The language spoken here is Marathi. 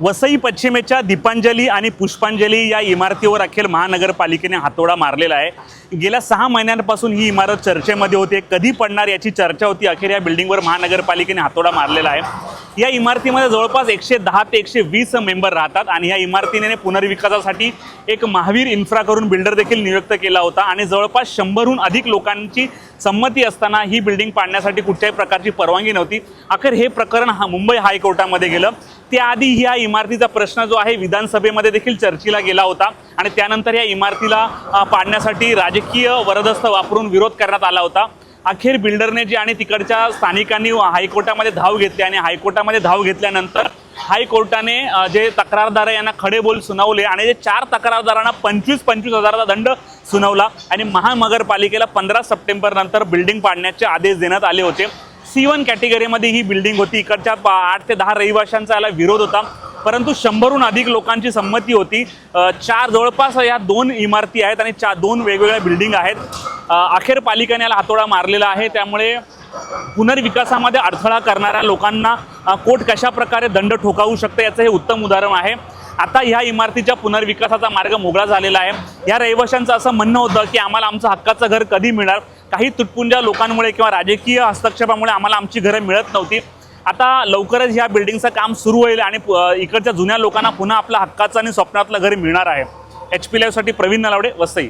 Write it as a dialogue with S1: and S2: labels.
S1: वसई पश्चिमेच्या दीपांजली आणि पुष्पांजली या इमारतीवर अखेर महानगरपालिकेने हातोडा मारलेला आहे. गेल्या सहा महिन्यांपासून ही इमारत चर्चेमध्ये होती. कधी पडणार याची चर्चा होती. अखेर या बिल्डिंगवर महानगरपालिकेने हातोडा मारलेला आहे. या इमारतीमध्ये जवळपास एकशे दहा ते एकशे वीस मेंबर राहतात आणि या इमारतीने पुनर्विकासासाठी एक महावीर इन्फ्रा करून बिल्डर देखील नियुक्त केला होता आणि जवळपास शंभरहून अधिक लोकांची संमती असताना ही बिल्डिंग पाडण्यासाठी कुठल्याही प्रकारची परवानगी नव्हती. अखेर हे प्रकरण हा मुंबई हायकोर्टामध्ये गेलं. त्याआधी ह्या इमारतीचा प्रश्न जो आहे विधानसभेमध्ये देखील चर्चेला गेला होता आणि त्यानंतर या इमारतीला पाडण्यासाठी राजकीय वरदस्त वापरून विरोध करण्यात आला होता. अखेर बिल्डरने जे आणि तिकडच्या स्थानिकांनी हायकोर्टामध्ये धाव घेतली आणि हायकोर्टामध्ये धाव घेतल्यानंतर हायकोर्टाने जे तक्रारदार यांना खडे बोल सुनावले आणि जे चार तक्रारदारांना पंचवीस पंचवीस हजाराचा दंड सुनावला आणि महानगरपालिकेला पंधरा सप्टेंबर नंतर बिल्डिंग पाडण्याचे आदेश देण्यात आले होते. सी वन कॅटेगरीमध्ये ही बिल्डिंग होती. इकडच्या पा- आठ ते दहा रहिवाशांचा याला विरोध होता. परंतु शंभरहून अधिक लोकांची संमती होती. चार जवळपास या दोन इमारती आहेत आणि चार दोन वेगवेगळ्या बिल्डिंग आहेत. अखेर पालिकेने याला हातोडा मारलेला आहे. त्यामुळे पुनर्विकासामध्ये अडथळा करणाऱ्या लोकांना कोर्ट कशा प्रकारे दंड ठोकावू शकते याचं हे उत्तम उदाहरण आहे. आता ह्या इमारतीच्या पुनर्विकासाचा मार्ग मोकळा झालेला आहे. या रहिवाशांचं असं म्हणणं होतं की आम्हाला आमचं हक्काचं घर कधी मिळणार? काही तुटपुंज्या लोकांमुळे किंवा राजकीय हस्तक्षेपामुळे आम्हाला आमची घरं मिळत नव्हती. आता लवकरच ह्या बिल्डिंगचं काम सुरू होईल आणि इकडच्या जुन्या लोकांना पुन्हा आपलं हक्काचं आणि स्वप्नातलं घर मिळणार आहे. एच पी लाईव्हसाठी प्रवीण नलावडे वसई.